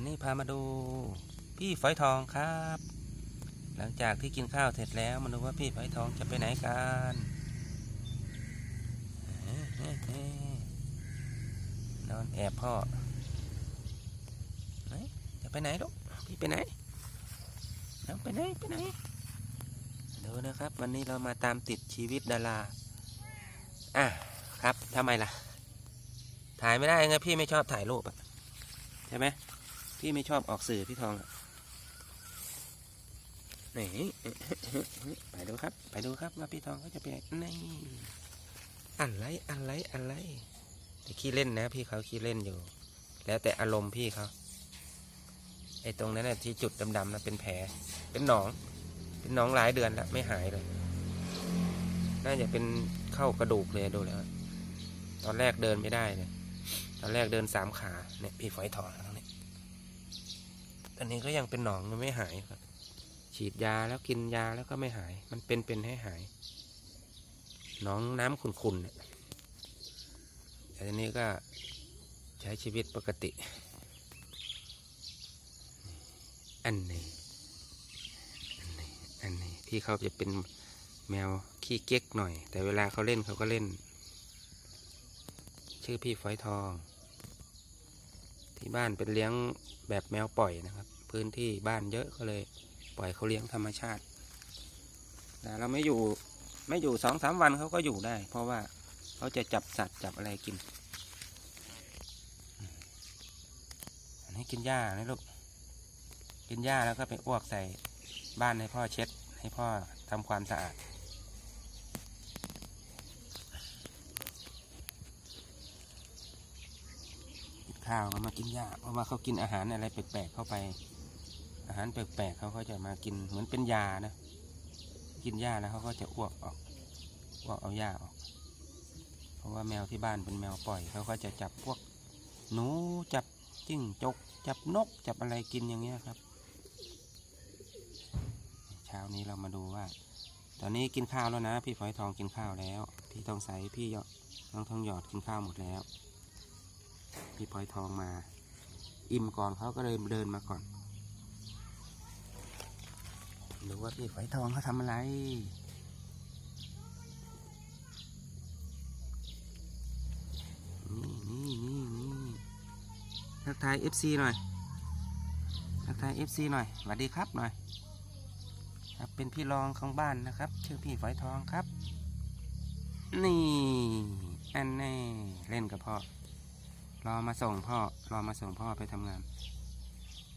วันนี้พามาดูพี่ฝอยทองครับ หลังจากที่กินข้าวเสร็จแล้วมาดูว่าพี่ฝอยทองจะไปไหนกันนอนแอบพ่อจะไปไหนลูกพี่ไปไหนน้องไปไหนไปไหนดูนะครับ วันนี้เรามาตามติดชีวิตดาราอะครับทำไมล่ะ ถ่ายไม่ได้ไงพี่ไม่ชอบถ่ายรูปอะใช่ไหม พี่ไม่ชอบออกสื่อพี่ทองอะนี่ไปดูครับ ไปดูครับว่าพี่ทองเขาจะไปไหนนี่อะไรอะไรอะไรแต่ขี้เล่นนะ พี่เขาขี้เล่นอยู่ แล้วแต่อารมณ์พี่เขาไอ้ตรงนั้นนะที่จุดดำๆนะเป็นแผล เป็นหนอง เป็นหนองหลายเดือนแล้วไม่หายเลย น่าจะเป็นเข้ากระดูกเลยดูแล้ว ตอนแรกเดินไม่ได้เลยตอนแรกเดินสามขาเนี่ยพี่ฝอยทองแล้วเนี่ยต อันนี้ก็ยังเป็นหนองมันไม่หายครับ ฉีดยาแล้วกินยาแล้วก็ไม่หาย มันเป็นเป็นให้หาย หนองน้ำขุ่นๆเนี่ยแต่ทีนี้ก็ใช้ชีวิตปกติ อันนี้ อันนี้ อันนี้พี่เขาจะเป็นแมวขี้เก๊กหน่อย แต่เวลาเขาเล่นเขาก็เล่น ชื่อพี่ฝอยทอง ที่บ้านเป็นเลี้ยงแบบแมวปล่อยนะครับ พื้นที่บ้านเยอะก็เลยปล่อยเขาเลี้ยงธรรมชาติ แต่เราไม่อยู่ไม่อยู่สองสามวันเขาก็อยู่ได้ เพราะว่าเขาจะจับสัตว์จับอะไรกิน อันนี้กินหญ้านะลูก กินหญ้าแล้วก็ไปอ้วกใส่บ้านให้พ่อเช็ด ให้พ่อทำความสะอาด ข้าวก็มากินหญ้าเพราะว่าเขากินอาหารอะไรแปลกๆเข้าไป อาหารแปลกๆเขาก็จะมากินเหมือนเป็นยานะ กินหญ้าแล้วเขาก็จะอ้วกออกอ้วกเอาหญ้าออก เพราะว่าแมวที่บ้านเป็นแมวปล่อยเขาก็จะจับพวกหนูจับจิ้งจก จับนกจับอะไรกินอย่างเงี้ยครับ เช้านี้เรามาดูว่า ตอนนี้กินข้าวแล้วนะ พี่ฝอยทองกินข้าวแล้ว พี่ทองใสพี่ยอดน้องทองหยอดกินข้าวหมดแล้ว พี่พลอยทองมา อิ่มก่อนเขาก็เลยเดินมาก่อนดูว่าพี่ฝอยทองเขาทำอะไรนี่นี่นี่นี่ทักทาย FC หน่อย ทักทาย FC หน่อย สวัสดีครับหน่อย ครับ เป็นพี่รองของบ้านนะครับ ชื่อพี่ฝอยทองครับ นี่ อันแน่เล่นกับพ่อ รอมาส่งพ่อ รอมาส่งพ่อไปทำงาน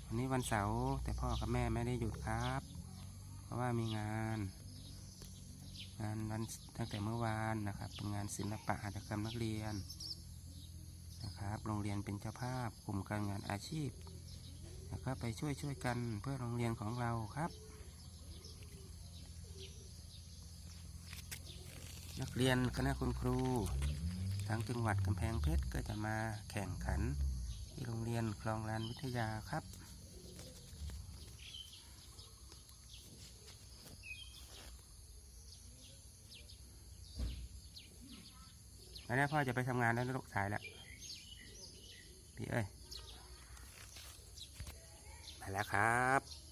วันนี้วันเสาร์แต่พ่อกับแม่ไม่ได้หยุดครับ เพราะว่ามีงาน งานวันตั้งแต่เมื่อวานนะครับ เป็นงานศิลปะหัตถกรรมนักเรียนนะครับ โรงเรียนเป็นเจ้าภาพกลุ่มการงานอาชีพแล้วก็ไปช่วยช่วยกันเพื่อโรงเรียนของเราครับ นักเรียนคณะคุณครู ทั้งจังหวัดกำแพงเพชรก็จะมาแข่งขัน ที่โรงเรียนคลองลานวิทยาครับแล้วนี่พ่อจะไปทำงานแล้วนะลูกสายแล้วพี่เอ้ยไปแล้วครับ